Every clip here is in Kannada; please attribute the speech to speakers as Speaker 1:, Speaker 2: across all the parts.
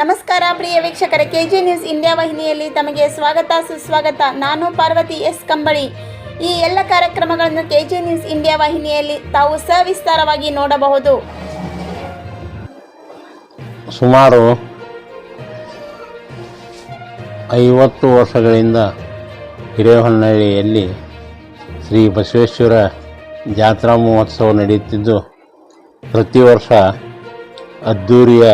Speaker 1: ನಮಸ್ಕಾರ ಪ್ರಿಯ ವೀಕ್ಷಕರೇ ಕೆಜಿ ನ್ಯೂಸ್ ಇಂಡಿಯಾ ವಾಹಿನಿಯಲ್ಲಿ ತಮಗೆ ಸ್ವಾಗತ, ಸುಸ್ವಾಗತ. ನಾನು ಪಾರ್ವತಿ ಎಸ್ ಕಂಬಳಿ. ಈ ಎಲ್ಲ ಕಾರ್ಯಕ್ರಮಗಳನ್ನು ಕೆಜಿ ನ್ಯೂಸ್ ಇಂಡಿಯಾ ವಾಹಿನಿಯಲ್ಲಿ ತಾವು ಸವಿಸ್ತಾರವಾಗಿ ನೋಡಬಹುದು.
Speaker 2: ಸುಮಾರು ಐವತ್ತು ವರ್ಷಗಳಿಂದ ಹಿರೇಹೊನ್ನಳ್ಳಿಯಲ್ಲಿ ಶ್ರೀ ಬಸವೇಶ್ವರ ಜಾತ್ರಾ ಮಹೋತ್ಸವ ನಡೆಯುತ್ತಿದ್ದು, ಪ್ರತಿ ವರ್ಷ ಅದ್ಧೂರಿಯ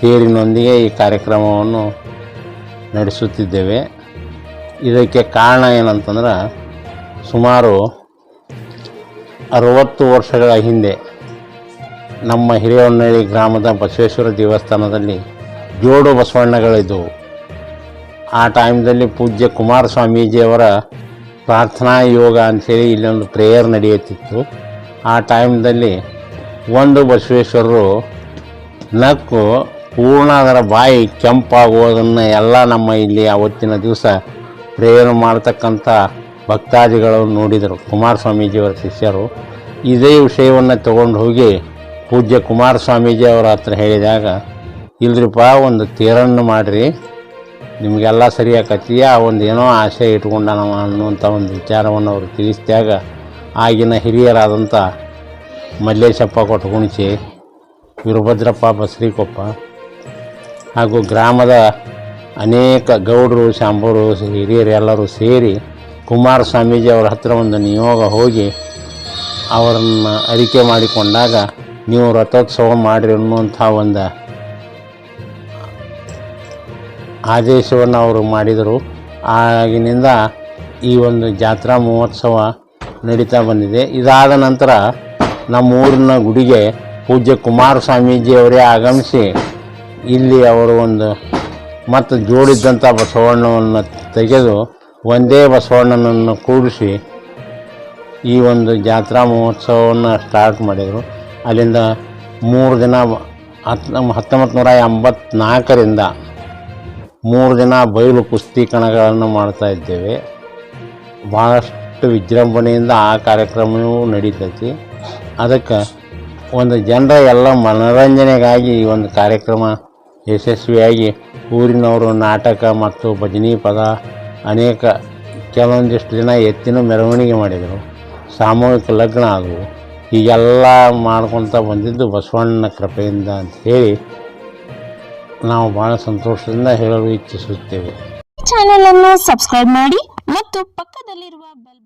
Speaker 2: ತೇರಿನೊಂದಿಗೆ ಈ ಕಾರ್ಯಕ್ರಮವನ್ನು ನಡೆಸುತ್ತಿದ್ದೇವೆ. ಇದಕ್ಕೆ ಕಾರಣ ಏನಂತಂದ್ರೆ, ಸುಮಾರು ಅರುವತ್ತು ವರ್ಷಗಳ ಹಿಂದೆ ನಮ್ಮ ಹಿರೇಹೊನ್ನಳ್ಳಿ ಗ್ರಾಮದ ಬಸವೇಶ್ವರ ದೇವಸ್ಥಾನದಲ್ಲಿ ಜೋಡು ಬಸವಣ್ಣಗಳಿದ್ದವು ಆ ಟೈಮ್ದಲ್ಲಿ ಪೂಜ್ಯ ಕುಮಾರ ಸ್ವಾಮೀಜಿಯವರ ಪ್ರಾರ್ಥನಾ ಯೋಗ ಅಂಥೇಳಿ ಇಲ್ಲೊಂದು ಪ್ರೇಯರ್ ನಡೆಯುತ್ತಿತ್ತು. ಆ ಟೈಮ್ದಲ್ಲಿ ಒಂದು ಬಸವೇಶ್ವರರು ನಕ್ಕು ಪೂರ್ಣ ಅದರ ಬಾಯಿ ಕೆಂಪಾಗುವುದನ್ನು ಎಲ್ಲ ನಮ್ಮ ಇಲ್ಲಿ ಅವತ್ತಿನ ದಿವಸ ಪ್ರೇಯರ್ ಮಾಡ್ತಕ್ಕಂಥ ಭಕ್ತಾದಿಗಳು ನೋಡಿದರು. ಕುಮಾರಸ್ವಾಮೀಜಿಯವರ ಶಿಷ್ಯರು ಇದೇ ವಿಷಯವನ್ನು ತಗೊಂಡು ಹೋಗಿ ಪೂಜ್ಯ ಕುಮಾರಸ್ವಾಮೀಜಿ ಅವರ ಹತ್ರ ಹೇಳಿದಾಗ, ಇಲ್ರಿಪ್ಪ, ಒಂದು ತೇರನ್ನು ಮಾಡಿರಿ. ನಿಮಗೆಲ್ಲ ಸರಿ ಆಕತಿ ಆ ಒಂದು ಏನೋ ಆಸೆ ನಾವು ಅನ್ನುವಂಥ ಒಂದು ವಿಚಾರವನ್ನು ಅವರು ತಿಳಿಸಿದಾಗ, ಆಗಿನ ಹಿರಿಯರಾದಂಥ ಮಲ್ಲೇಶಪ್ಪ ಕೊಟ್ಟಗುಣಿಸಿ ವೀರಭದ್ರಪ್ಪ ಬಸರಿಕೊಪ್ಪ ಹಾಗೂ ಗ್ರಾಮದ ಅನೇಕ ಗೌಡರು, ಶಾಂಬರು, ಹಿರಿಯರು ಎಲ್ಲರೂ ಸೇರಿ ಕುಮಾರ ಸ್ವಾಮೀಜಿ ಅವರ ಹತ್ತಿರ ಒಂದು ನಿಯೋಗ ಹೋಗಿ ಅವರನ್ನು ಅರಿಕೆ ಮಾಡಿಕೊಂಡಾಗ ನೀವು ರಥೋತ್ಸವ ಮಾಡಿರಿ ಅನ್ನುವಂಥ ಒಂದು ಆದೇಶವನ್ನು ಅವರು ಮಾಡಿದರು. ಆಗಿನಿಂದ ಈ ಒಂದು ಜಾತ್ರಾ ಮಹೋತ್ಸವ ನಡೀತಾ ಬಂದಿದೆ. ಇದಾದ ನಂತರ ನಮ್ಮ ಊರಿನ ಗುಡಿಗೆ ಪೂಜ್ಯ ಕುಮಾರ ಸ್ವಾಮೀಜಿಯವರೇ ಆಗಮಿಸಿ ಇಲ್ಲಿ ಅವರು ಒಂದು ಮತ್ತು ಜೋಡಿದ್ದಂಥ ಬಸವಣ್ಣವನ್ನು ತೆಗೆದು ಒಂದೇ ಬಸವಣ್ಣನನ್ನು ಕೂಡಿಸಿ ಈ ಒಂದು ಜಾತ್ರಾ ಮಹೋತ್ಸವವನ್ನು ಸ್ಟಾರ್ಟ್ ಮಾಡಿದರು. ಅಲ್ಲಿಂದ ಮೂರು ದಿನ ಹತ್ ಹತ್ತೊಂಬತ್ತು ನೂರ ಎಂಬತ್ನಾಲ್ಕರಿಂದ ಮೂರು ದಿನ ಬಯಲು ಕುಸ್ತಿ ಕಣಗಳನ್ನು ಮಾಡ್ತಾ ಇದ್ದೇವೆ. ಭಾಳಷ್ಟು ವಿಜೃಂಭಣೆಯಿಂದ ಆ ಕಾರ್ಯಕ್ರಮವೂ ನಡೀತೈತಿ. ಅದಕ್ಕೆ ಒಂದು ಜನರ ಎಲ್ಲ ಮನೋರಂಜನೆಗಾಗಿ ಈ ಒಂದು ಕಾರ್ಯಕ್ರಮ ಯಶಸ್ವಿಯಾಗಿ ಊರಿನವರು ನಾಟಕ ಮತ್ತು ಭಜನಿ ಪದ ಅನೇಕ ಕೆಲವೊಂದಿಷ್ಟು ದಿನ ಎತ್ತಿನ ಮೆರವಣಿಗೆ ಮಾಡಿದರು. ಸಾಮೂಹಿಕ ಲಗ್ನ ಆದವು. ಹೀಗೆಲ್ಲ ಮಾಡ್ಕೊತ ಬಂದಿದ್ದು ಬಸವಣ್ಣನ ಕೃಪೆಯಿಂದ ಅಂತ ಹೇಳಿ ನಾವು ಬಹಳ ಸಂತೋಷದಿಂದ ಹೇಳಲು ಇಚ್ಛಿಸುತ್ತೇವೆ.
Speaker 3: ಚಾನೆಲ್ ಅನ್ನು ಸಬ್ಸ್ಕ್ರೈಬ್ ಮಾಡಿ ಮತ್ತು ಪಕ್ಕದಲ್ಲಿರುವ ಬೆಲ್